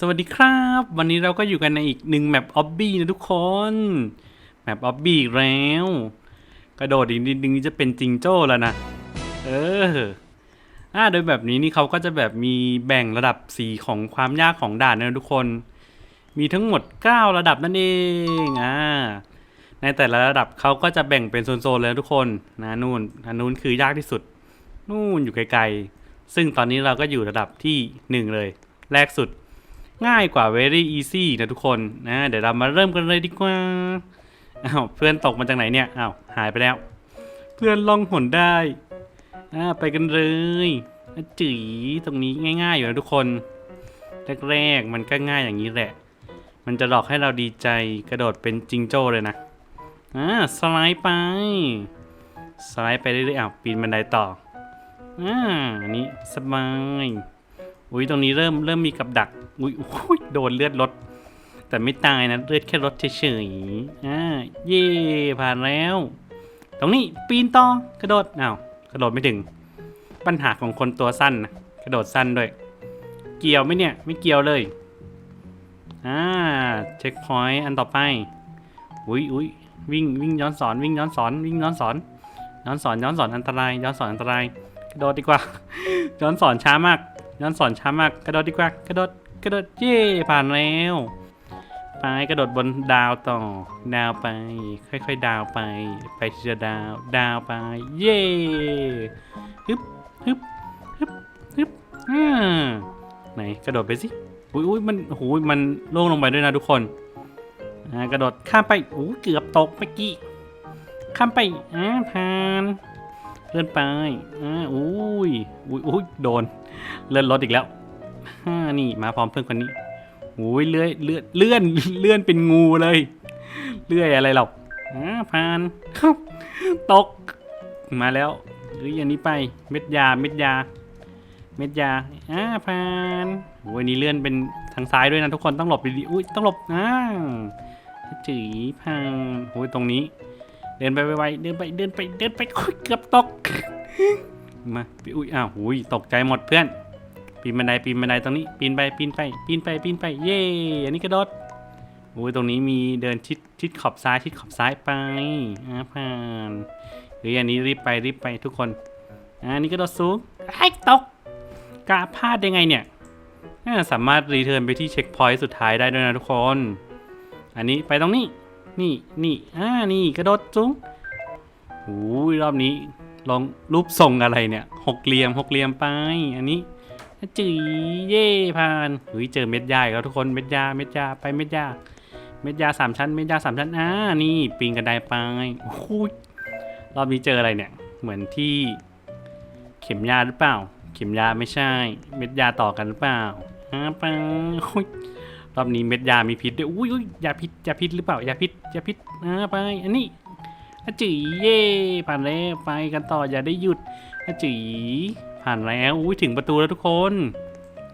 สวัสดีครับ วันนี้เราก็อยู่กันในอีกหนึ่งแมปออบบี้นะทุกคน แมปออบบี้อีกแล้ว กระโดดอีกนิดนึงจะเป็นจิงโจ้แล้วนะ เอออ่าโดยแบบนี้นี่เขาก็จะแบบมีแบ่งระดับสีของความยากของด่านนะทุกคน มีทั้งหมด 9 ระดับนั่นเองอ่าในแต่ละระดับเขาก็จะแบ่งเป็นโซนๆเลยทุกคนนะนู่นอันนู้นคือยากที่สุด นู่นอยู่ไกลๆ ซึ่งตอนนี้เราก็อยู่ระดับที่หนึ่งเลย แรกสุด ง่ายกว่า very easy นะทุกคนนะเดี๋ยวเรามาเริ่มกันเลยดีกว่าอ้าวเพื่อนตกมาจากไหนเนี่ยอ้าวหายไปแล้ว เพื่อนล่องหนได้อ่าไปกันเลยอะจีตรงนี้ง่าย ๆ อยู่นะทุกคนแรกๆมันก็ง่ายอย่างนี้แหละ มันจะหลอกให้เราดีใจกระโดดเป็นจิงโจ้เลยนะอ่าสไลด์ไป สไลด์ไปเรื่อยๆอ้าวปีนบันไดต่ออ่าอันนี้สบายอุ้ยตรงนี้เริ่มเริ่มมีกับดัก อุ้ยอุ้ยโดนเลือดลด แต่ไม่ตายนะ เลือดแค่ลดเฉยๆอ่าเย่ผ่านแล้ว ตรงนี้ปีนต่อกระโดดอ้าวกระโดดไม่ถึง ปัญหาของคนตัวสั้นนะกระโดดสั้นด้วย เกี่ยวไหมเนี่ย ไม่เกี่ยวเลยอ่าเช็คพอยต์อันต่อไปอุ้ยอุ้ยวิ่งวิ่งย้อนสอนวิ่งย้อนสอนวิ่งย้อนสอน ย้อนสอนย้อนสอนอันตราย ย้อนสอนอันตราย กระโดดดีกว่า ย้อนสอนช้ามาก ย้อนสอนช้ามาก กระโดดดีกว่ากระโดด กระโดดเย่ผ่านแล้ว ไปกระโดดบนดาวต่อ ดาวไป ค่อยๆ ดาวไป ไปทีละดาว ดาวไป เย่ฮึบฮึบฮึบฮึบอ่าไหนกระโดดไปสิอุ้ยอุ้ยมันโอ้โหมันล่วงลงไปด้วยนะทุกคนอ่ากระโดดข้ามไปโอ้เกือบตกเมื่อกี้ข้ามไปอ่าผ่านเลื่อนไปอ่าอุ้ยอุ้ยอุ้ยโดนเลื่อนรถอีกแล้ว ฮ่านี่มาพร้อมเพื่อนคนนี้โอ้ยเลื่อยเลื่อนเลื่อนเลื่อนเป็นงูเลย เลื่อยอะไรหรอกอ่าผ่านครับ ตก มาแล้วเฮ้ยอันนี้ไป เม็ดยา เม็ดยา เม็ดยาอ่าผ่านโอ้ยนี่เลื่อนเป็นทางซ้ายด้วยนะทุกคนต้องหลบดีๆอุ้ยต้องหลบอ่าจีผ่านโอ้ยตรงนี้ เดินไปไวๆเดินไปเดินไปเดินไปเกือบตก มาปีอุ้ยอ้าวหุยตกใจหมดเพื่อน ปีนบันไดปีนบันไดตรงนี้ปีนไปปีนไปปีนไปปีนไปเย่อันนี้กระโดดโอ้ยตรงนี้มีเดินชิดชิดขอบซ้ายชิดขอบซ้ายไปอ่าผ่านเฮ้ยอันนี้รีบไปรีบไปทุกคนอันนี้กระโดดสูงไอ้ตกกะพลาดได้ไงเนี่ยสามารถรีเทิร์นไปที่เช็คพอยต์สุดท้ายได้ด้วยนะทุกคน อันนี้ไปตรงนี้ นี่นี่อ่านี่กระโดดสูงโอ้ยรอบนี้ลองรูปทรงอะไรเนี่ยหกเหลี่ยมหกเหลี่ยมไป อันนี้ จีเย่ผ่านเฮ้ยเจอเม็ดยาอีกแล้วทุกคนเม็ดยาเม็ดยาไปเม็ดยาเม็ดยาสามชั้นเม็ดยาสามชั้นอ่านี่ปีนกระไดไปโอ้โหรอบนี้เจออะไรเนี่ย เหมือนที่ เข็มยาหรือเปล่า เข็มยาไม่ใช่ เม็ดยาต่อกันหรือเปล่าอ่าไปโอ้ยรอบนี้เม็ดยามีพิษด้วยอุ้ยอุ้ยาพิษยาพิษหรือเปล่ายาพิษยาพิษอ่าไป อันนี้อจีเย่ผ่านแล้วไปกันต่ออย่าได้หยุดอจี ผ่านแล้วอุ้ยถึงประตูแล้วทุกคน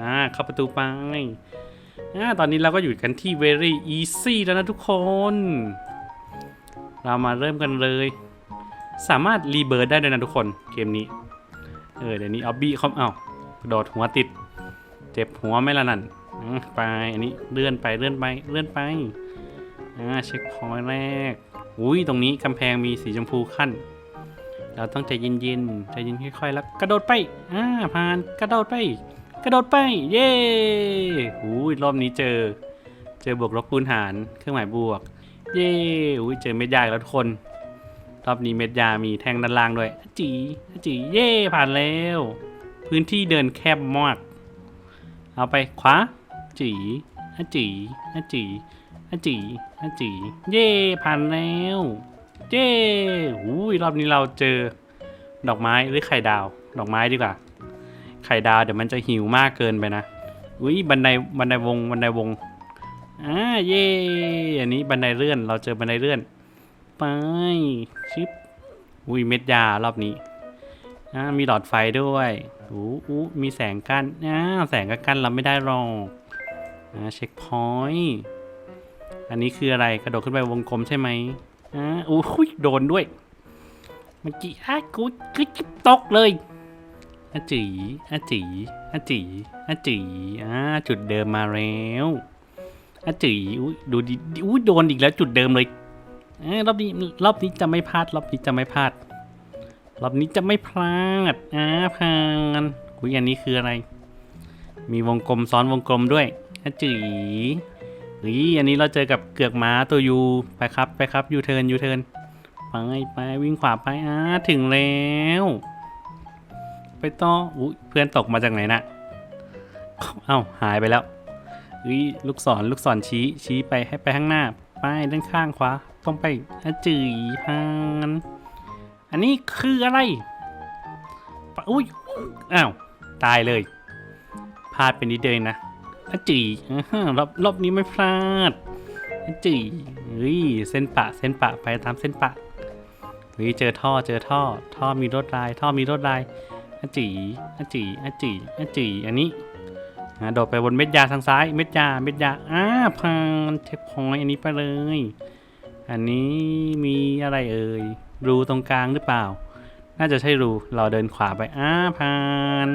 อ่าเข้าประตูไปอ่าตอนนี้เราก็อยู่กันที่ very easy แล้วนะทุกคน เรามาเริ่มกันเลย สามารถรีเบิร์ดได้ด้วยนะทุกคนเกมนี้ เออเดี๋ยวนี้เอาบี้เขาเอ้าโดดหัวติด เจ็บหัวไม่ละนั่นไปอันนี้เลื่อนไปเลื่อนไปเลื่อนไปอ่าเช็คพอยต์แรกอุ้ยตรงนี้กำแพงมีสีชมพูขั้น เราต้องใจเย็นๆใจเย็นค่อยๆแล้วกระโดดไปอ่าผ่านกระโดดไป กระโดดไป เย้อุ้ยรอบนี้เจอ เจอบวกลบคูณหารเครื่องหมายบวก เย้อุ้ยเจอเม็ดยาแล้วทุกคน รอบนี้เม็ดยามีแทงด้านล่างด้วยจีจีเย่ผ่านแล้ว พื้นที่เดินแคบมากเอาไปขวาจีอจีอจีอจีอจีเย่ผ่านแล้ว เย่หูยรอบนี้เราเจอดอกไม้หรือไข่ดาว ดอกไม้ดีกว่า ไข่ดาวเดี๋ยวมันจะหิวมากเกินไปนะ อุ้ยบันไดบันไดวงบันไดวง อ่าเย่อันนี้บันไดเลื่อน เราเจอบันไดเลื่อน ไปชิป อุ้ยเม็ดยารอบนี้ อ่ามีหลอดไฟด้วยอู้อู้มีแสงกั้นอ่าแสงก็กั้นเราไม่ได้หรอกอ่าเช็คพอยต์ อันนี้คืออะไรกระโดดขึ้นไปวงกลมใช่ไหม อ่าอู้ยโดนด้วยเมื่อกี้อ้ากูคือตกเลยอาจีอาจีอาจีอาจีอ่าจุดเดิมมาแล้วอาจีอุ้ยดูดิอุ้ยโดนอีกแล้วจุดเดิมเลยเอ้รอบนี้รอบนี้จะไม่พลาด รอบนี้จะไม่พลาด รอบนี้จะไม่พลาดอ่าผ่านอุ้ยอันนี้คืออะไร มีวงกลมซ้อนวงกลมด้วยอาจี เฮ้ยอันนี้เราเจอกับเกือกม้าตัวยูไปครับไปครับยูเทิร์นยูเทิร์นไปไปวิ่งขวาไปอ่าถึงแล้ว ไปต่ออุ้ยเพื่อนตกมาจากไหนน่ะเอ้าหายไปแล้วอุ้ยลูกศรลูกศรชี้ชี้ไปให้ไปข้างหน้าไปด้านข้างขวาต้องไปอาจืยพานอันนี้คืออะไรปอุ้ยอ้าวตายเลยพลาดไปนิดเดียวนะ อาจืยอ่าฮะรอบรอบนี้ไม่พลาดอาจืยเฮ้ยเส้นปะเส้นปะไปตามเส้นปะเฮ้ยเจอท่อเจอท่อ ท่อมีรถลาย ท่อมีรถลายอาจีอาจีอาจีอาจีอันนี้โดดไปบนเม็ดยาทางซ้าย เม็ดยาเม็ดยาอ้าพังเช็คพอยอันนี้ไปเลย อันนี้มีอะไรเอ่ยรูตรงกลางหรือเปล่า น่าจะใช่รูเราเดินขวาไปอ้าพัน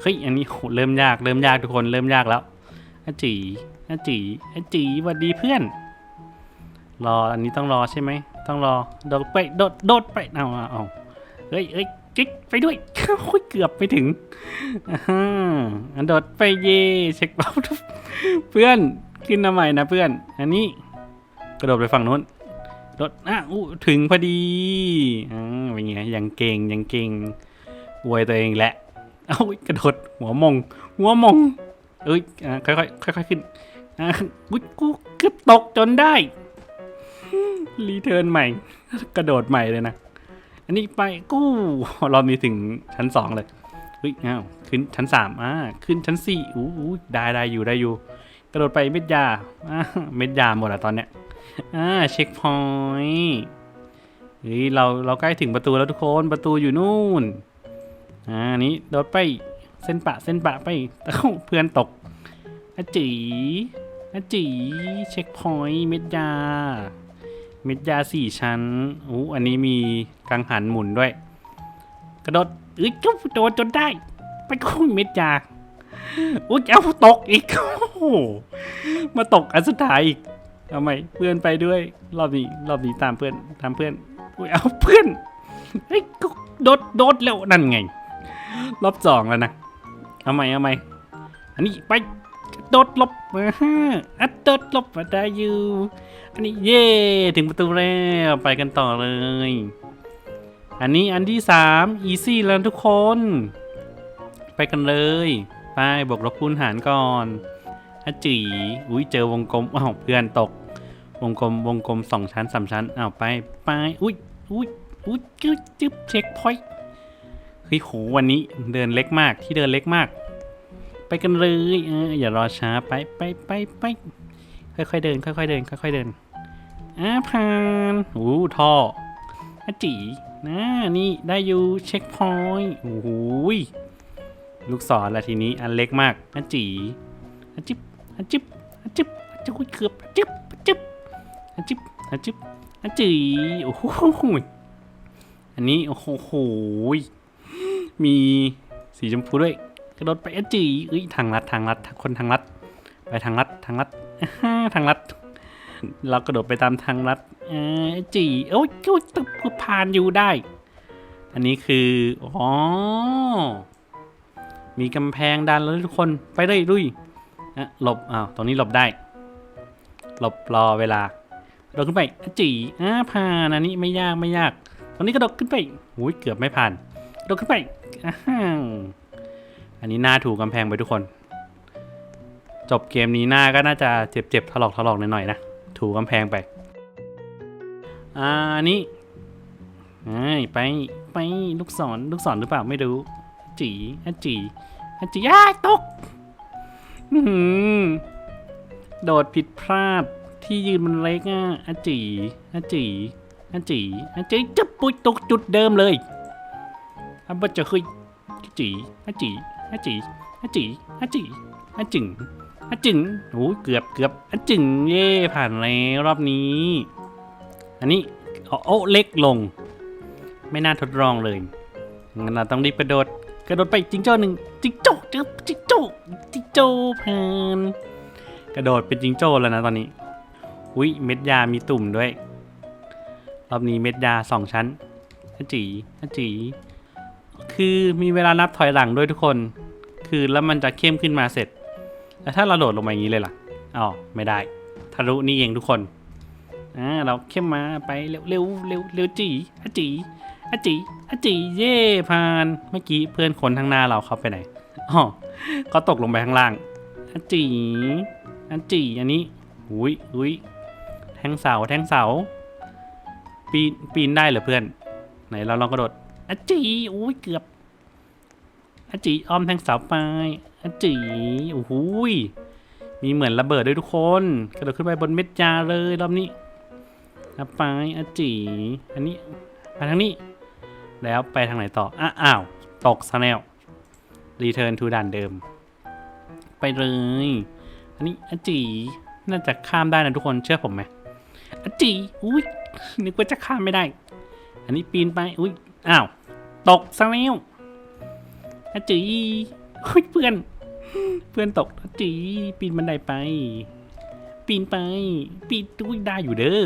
เฮ้ยอันนี้เริ่มยากเริ่มยากทุกคนเริ่มยากแล้วอาจีอาจีอาจีสวัสดีเพื่อน รออันนี้ต้องรอใช่ไหมต้องรอโดดไปโดดโดดไปเอาเอาเฮ้ยเฮ้ยจิ๊กไปด้วยโอ้ยเกือบไปถึงอันโดดไปเย่เช็คเป้าเพื่อนขึ้นมาใหม่นะเพื่อน อันนี้กระโดดไปฝั่งนู้นโดดอะอู้ถึงพอดีอ่าเป็นไงยังเก่งยังเก่งอวยตัวเองแหละ เอ้ากระโดดหัวมง หัวมงเอ้ยอ่าค่อยๆค่อยๆขึ้นอ่าอุ๊ยกูเกือบตกจนได้รีเทิร์นใหม่ กระโดดใหม่เลยนะ อันนี้ไปกู้รอบนี้ถึงชั้นสองเลยเฮ้ยอ้าวขึ้นชั้นสามอ่าขึ้นชั้นสี่อู้อู้ได้ได้อยู่ได้อยู่ กระโดดไปเม็ดยาอ่าเม็ดยาหมดแล้วตอนเนี้ยอ่าเช็คพอยต์เฮ้ยเราเราใกล้ถึงประตูแล้วทุกคนประตูอยู่นู่น อ่านี้โดดไปเส้นปะเส้นปะไปแต่เพื่อนตกอจีอจีเช็คพอยต์เม็ดยา เม็ดยาสี่ชั้นอู้อันนี้มีกังหันหมุนด้วย กระโดดเอ้ยจุ๊บโดดจนได้ ไปคุยเม็ดยาอุ้ยเอาตกอีกโอ้โหมาตกอันสุดท้ายอีกทำไมเพื่อนไปด้วย รอบนี้รอบนี้ตามเพื่อนตามเพื่อนอุ้ยเอาเพื่อนเฮ้ยก็โดดโดดแล้วนั่นไง รอบสองแล้วนะเอาไหมเอาไหมอันนี้ไปโดดลบมาฮะอัดโดดลบมาได้อยู่ อันนี้เย่ถึงประตูแล้วไปกันต่อเลย อันนี้อันที่สามอีซี่แล้วทุกคน ไปกันเลย ไปบวกลบคูณหารก่อนอจีอุ้ยเจอวงกลมอ้าวเพื่อนตก วงกลมวงกลมสองชั้นสามชั้นอ้าวไปไปอุ้ยอุ้ยอุ้ยจึ๊บจึ๊บเช็คพอยต์ เฮ้ยโหวันนี้เดินเล็กมากที่เดินเล็กมาก ไปกันเลยเอออย่ารอช้าไปไปไปไปค่อยๆเดิน ค่อยๆเดินค่อยๆเดินอ่าผ่านโอ้ท่ออาจีนะนี่ได้อยู่เช็คพอยต์โอ้โหยลูกศรละทีนี้อันเล็กมากอาจีอาจิบอาจิบอาจิบอาจิบเกือบอาจิบอาจิบอาจิบอาจิบอาจีโอ้โหอันนี้โอ้โห มีสีชมพูด้วยกระโดดไปอจีเอ้ยทางลัดทางลัดคนทางลัด ไปทางลัดทางลัดทางลัด เรากระโดดไปตามทางลัดอ่าจีโอ้ยโอ้ยตึกผ่านอยู่ได้ อันนี้คืออ๋อมีกำแพงดันแล้วทุกคนไปเลยลุยอะหลบอ้าวตรงนี้หลบได้ หลบรอเวลากระโดดขึ้นไปอะจีอ่าผ่านอันนี้ไม่ยากไม่ยากตรงนี้กระโดดขึ้นไปโอ้ยเกือบไม่ผ่านกระโดดขึ้นไป อันนี้หน้าถูกกำแพงไปทุกคน จบเกมนี้หน้าก็น่าจะเจ็บๆถลอกถลอกหน่อยๆนะ ถูกกำแพงไป อ่าอันนี้ไปไปลูกศรลูกศรหรือเปล่าไม่รู้ จีอจีอจีอ้าตกโดดผิดพลาดที่ยืนมันเล็กอะอจีอจีอจีอจีจะปุยตกจุดเดิมเลย อันบัจะคุยอะจีอะจีอะจีอะจีอะจีอะจึงอะจึงโอ้ยเกือบเกือบอะจึงเย่ผ่านแล้วรอบนี้ อันนี้เอโอ้เล็กลง ไม่น่าทดลองเลยงั้นเราต้องรีบกระโดดกระโดดไปจิงโจ้หนึ่งจิงโจ้จิงโจ้จิงโจ้ผ่านกระโดดเป็นจิงโจ้แล้วนะตอนนี้อุ้ยเม็ดยามีตุ่มด้วย รอบนี้เม็ดยาสองชั้นอาจีอาจี คือมีเวลานับถอยหลังด้วยทุกคน คือแล้วมันจะเข้มขึ้นมาเสร็จแล้วถ้าเราโดดลงมาอย่างนี้เลยล่ะอ๋อไม่ได้ ทะลุนี่เองทุกคนอ่าเราเข้มมาไปเร็วเร็วเร็วเร็วจีอาจีอาจีอาจีเย่ผ่านเมื่อกี้เพื่อนคนข้างหน้าเราเขาไปไหนอ๋อเขาตกลงไปข้างล่างอาจีอาจีอันนี้อุ้ยอุ้ยแทงเสาแทงเสาปีนปีนได้เหรอเพื่อน ไหนเราลองกระโดด อาจีอุ้ยเกือบอาจีอ้อมแทงเสาไปอาจีโอ้โหยมีเหมือนระเบิดด้วยทุกคน กระโดดขึ้นไปบนเม็ดยาเลยรอบนี้เอาไปอาจีอันนี้ไปทางนี้ แล้วไปทางไหนต่ออ้าอ้าวตกซะแล้วรีเทิร์นทูด่านเดิม ไปเลย อันนี้อาจีน่าจะข้ามได้นะทุกคนเชื่อผมไหมอาจีอุ้ยนึกว่าจะข้ามไม่ได้ อันนี้ปีนไปอุ้ยอ้าว ตกซะแล้วอาจีเฮ้ยเพื่อน เพื่อนตกอาจีปีนบันไดไป ปีนไป ปีนอุ้ยได้อยู่เด้อ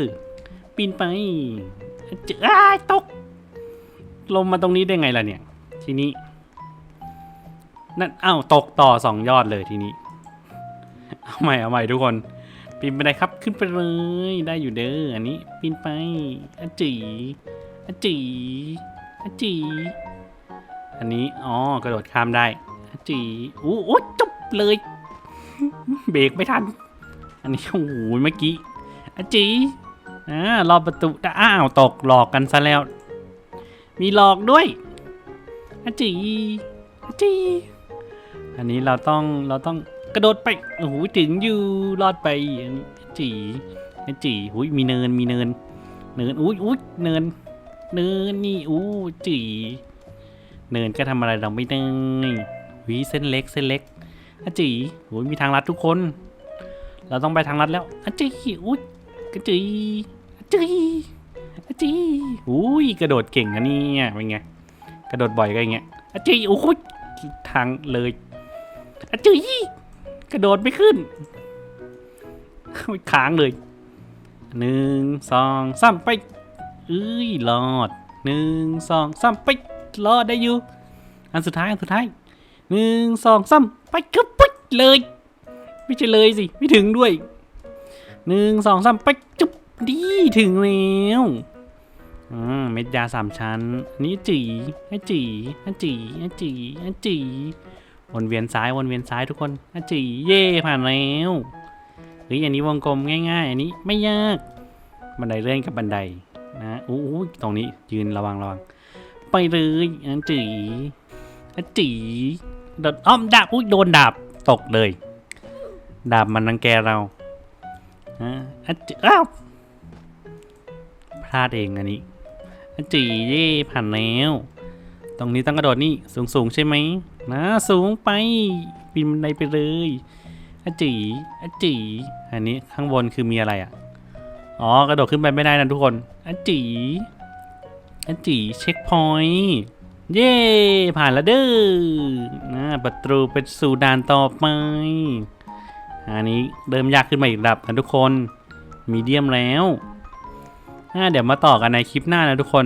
ปีนไปอาจีอ้าตก ลงมาตรงนี้ได้ไงล่ะเนี่ย ทีนี้ นั่นอ้าวตกต่อสองยอดเลยทีนี้ เอาใหม่เอาใหม่ทุกคน ปีนไปได้ครับขึ้นไปเลย ได้อยู่เด้อ อันนี้ ปีนไปอจีอจี อจีอันนี้ อ๋อ กระโดดข้ามได้อจีอู้โอ้จบเลย เบรกไม่ทัน อันนี้โอ้โหเมื่อกี้อจีอ่ารอบประตูอ้าวตกหลอกกันซะแล้ว มีหลอกด้วยอจีอจีอันนี้เราต้องเราต้องกระโดดไปโอ้โหถึงอยู่รอดไปอจีอจีหุยมีเนินมีเนิน เนินอุ้ยอุ้ยเนิน เนินนี่อู้จีเนินก็ทำอะไรเราไม่ได้วิเส้นเล็กเส้นเล็กอาจีหุยมีทางลัดทุกคน เราต้องไปทางลัดแล้วอาจีอุ้ยกระจีอาจีอาจีอุ้ยกระโดดเก่งนะเนี่ยเป็นไงกระโดดบ่อยก็อย่างเงี้ยอาจีโอ้โหทางเลยอาจีกระโดดไม่ขึ้นค้างเลยหนึ่งสองสามไป เอ้ยรอดหนึ่งสองสามไปรอดได้อยู่ อันสุดท้ายอันสุดท้ายหนึ่งสองสามไปกระปุ๊ดเลย ไม่ใช่เลยสิไม่ถึงด้วยหนึ่งสองสามไปจุ๊บดีถึงแล้วอ่าเม็ดยาสามชั้นอันนี้จีไอจีไอจีไอจีไอจีวนเวียนซ้ายวนเวียนซ้ายทุกคนอจีเย่ผ่านแล้วเฮ้ยอันนี้วงกลมง่าย ๆ อันนี้ไม่ยาก บันไดเลื่อนกับบันได นะอู้ตรงนี้ยืนระวังระวังไปเลยอาจีอาจีโดนอ้อมดาบอุ้ยโดนดาบตกเลย ดาบมันรังแกเราอ่าอจีอ้าวพลาดเองอันนี้อาจีเย่ผ่านแล้ว ตรงนี้ต้องกระโดดนี่สูงสูงใช่ไหมนะสูงไปปีนบันไดไปเลยอจีอจีอันนี้ข้างบนคือมีอะไรอะ อ๋อ กระโดดขึ้นไปไม่ได้นะทุกคนอาจีอาจีเช็คพอยต์เย้ผ่านแล้วเด้อนะประตูเป็นสู่ด่านต่อไป อันนี้เริ่มยากขึ้นมาอีกระดับนะทุกคนมีเดียมแล้วอ่าเดี๋ยวมาต่อกันในคลิปหน้านะทุกคน